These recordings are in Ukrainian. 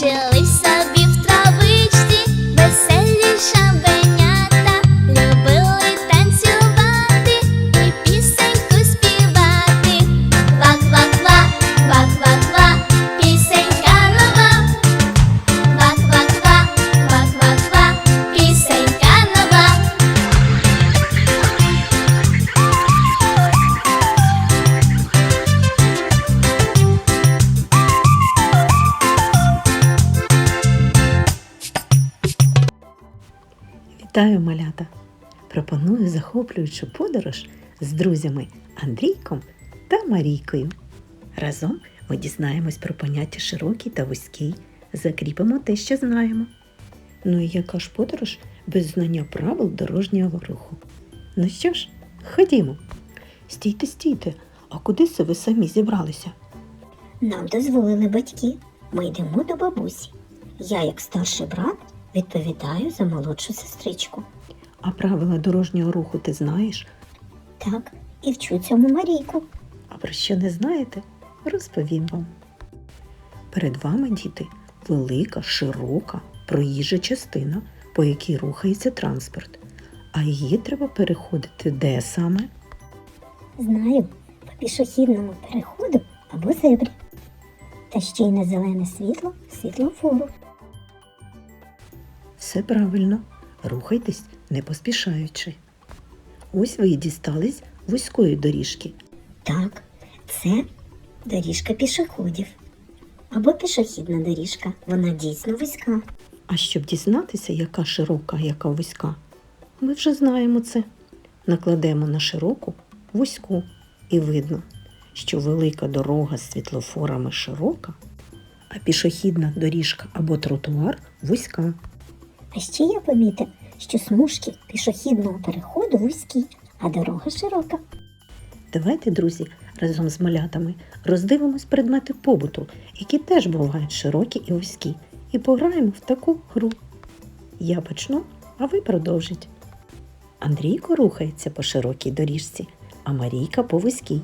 till it's sun. Вітаю, малята! Пропоную захоплюючу подорож з друзями Андрійком та Марійкою. Разом ми дізнаємось про поняття широкий та вузький, закріпимо те, що знаємо. Ну і яка ж подорож без знання правил дорожнього руху? Ну що ж, ходімо. Стійте, стійте, а куди це ви самі зібралися? Нам дозволили батьки. Ми йдемо до бабусі. Я, як старший брат, відповідаю за молодшу сестричку. А правила дорожнього руху ти знаєш? Так, і вчу цьому Марійку. А про що не знаєте, розповім вам. Перед вами, діти, велика, широка, проїжджа частина, по якій рухається транспорт. А її треба переходити де саме? Знаю, по пішохідному переходу або зебрі. Та ще й на зелене світло світлофору. Все правильно, рухайтесь не поспішаючи. Ось ви і дістались вузької доріжки. Так, це доріжка пішоходів. Або пішохідна доріжка. Вона дійсно вузька. А щоб дізнатися, яка широка, яка вузька, ми вже знаємо це. Накладемо на широку вузьку і видно, що велика дорога з світлофорами широка, а пішохідна доріжка або тротуар вузька. А ще я помітив, що смужки пішохідного переходу вузькі, а дорога широка. Давайте, друзі, разом з малятами роздивимось предмети побуту, які теж бувають широкі і вузькі, і пограємо в таку гру. Я почну, а ви продовжіть. Андрійко рухається по широкій доріжці, а Марійка по вузькій.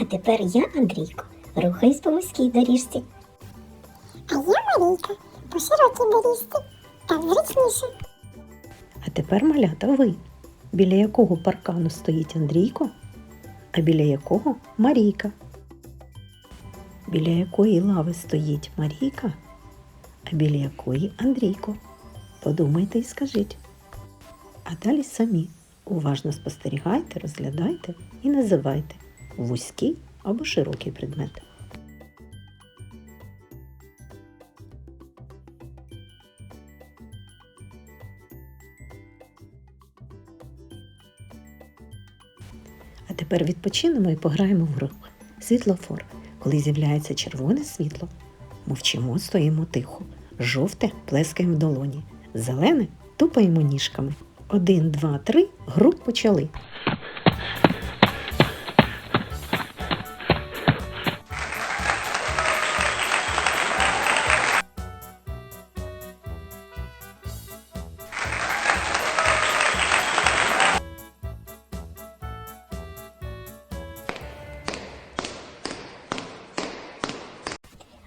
А тепер я, Андрійко, рухаюсь по вузькій доріжці. А я Марійка по широкій доріжці. Так. А тепер малята ви, біля якого паркану стоїть Андрійко, а біля якого Марійка. Біля якої лави стоїть Марійка, а біля якої Андрійко. Подумайте і скажіть. А далі самі уважно спостерігайте, розглядайте і називайте вузький або широкий предмет. А тепер відпочинемо і пограємо в гру. Світлофор. Коли з'являється червоне світло, мовчимо, стоїмо тихо. Жовте плескаємо в долоні. Зелене тупаємо ніжками. Один, два, три. Гру почали.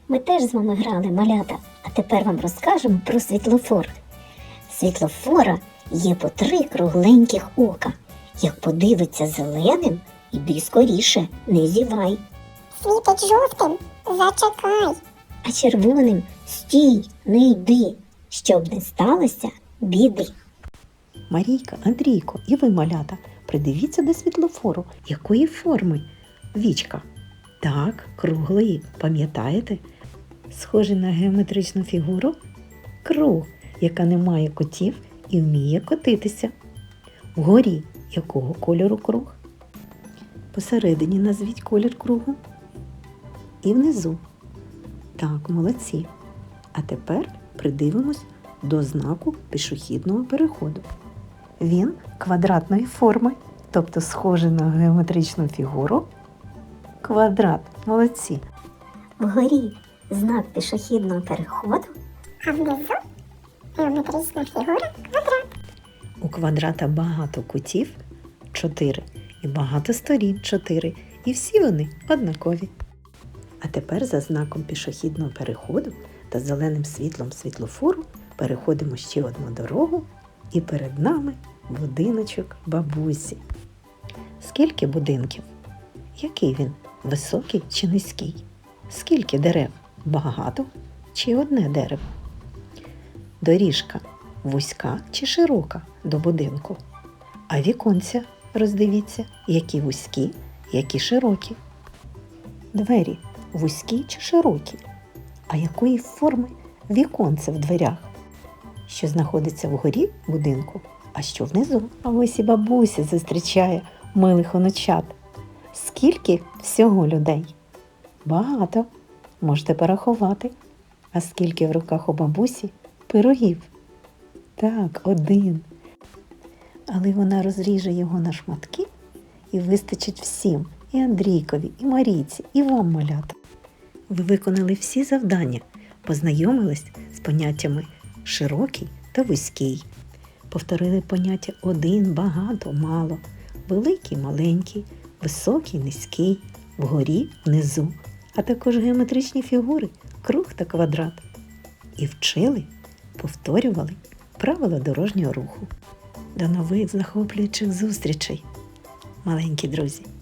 Ми теж з вами грали малята, а тепер вам розкажемо про світлофор. Світлофора є по три кругленьких ока. Як подивиться зеленим, іди скоріше, не зівай. Світить жовтим, зачекай. А червоним стій, не йди, щоб не сталося біди. Марійка, Андрійко, і ви, малята, придивіться до світлофору. Якої форми? Вічка. Так, круглої, пам'ятаєте? Схожий на геометричну фігуру? Круг, яка не має котів і вміє котитися. Вгорі якого кольору круг? Посередині назвіть колір кругу. І внизу. Так, молодці. А тепер придивимось до знаку пішохідного переходу. Він квадратної форми, тобто схожий на геометричну фігуру. Квадрат, молодці. Вгорі знак пішохідного переходу, А внизу геометрична фігура квадрат. У квадрата багато кутів 4 і багато сторін 4, і всі вони однакові. А тепер за знаком пішохідного переходу та зеленим світлом світлофору переходимо ще одну дорогу, і перед нами будиночок бабусі. Скільки будинків? Який він? Високий чи низький? Скільки дерев? Багато чи одне дерево? Доріжка вузька чи широка до будинку? А віконця роздивіться, які вузькі, які широкі. Двері вузькі чи широкі? А якої форми віконце в дверях? Що знаходиться вгорі будинку, а що внизу? А ось і бабуся зустрічає милих онучат. Скільки всього людей? Багато. Можете порахувати. А скільки в руках у бабусі пирогів? Так, один. Але вона розріже його на шматки і вистачить всім і Андрійкові, і Марійці, і вам малята. Ви виконали всі завдання, познайомились з поняттями широкий та вузький. Повторили поняття один, багато, мало, великий, маленький, високий, низький, вгорі, внизу, а також геометричні фігури, круг та квадрат. І вчили, повторювали правила дорожнього руху. До нових захоплюючих зустрічей, маленькі друзі!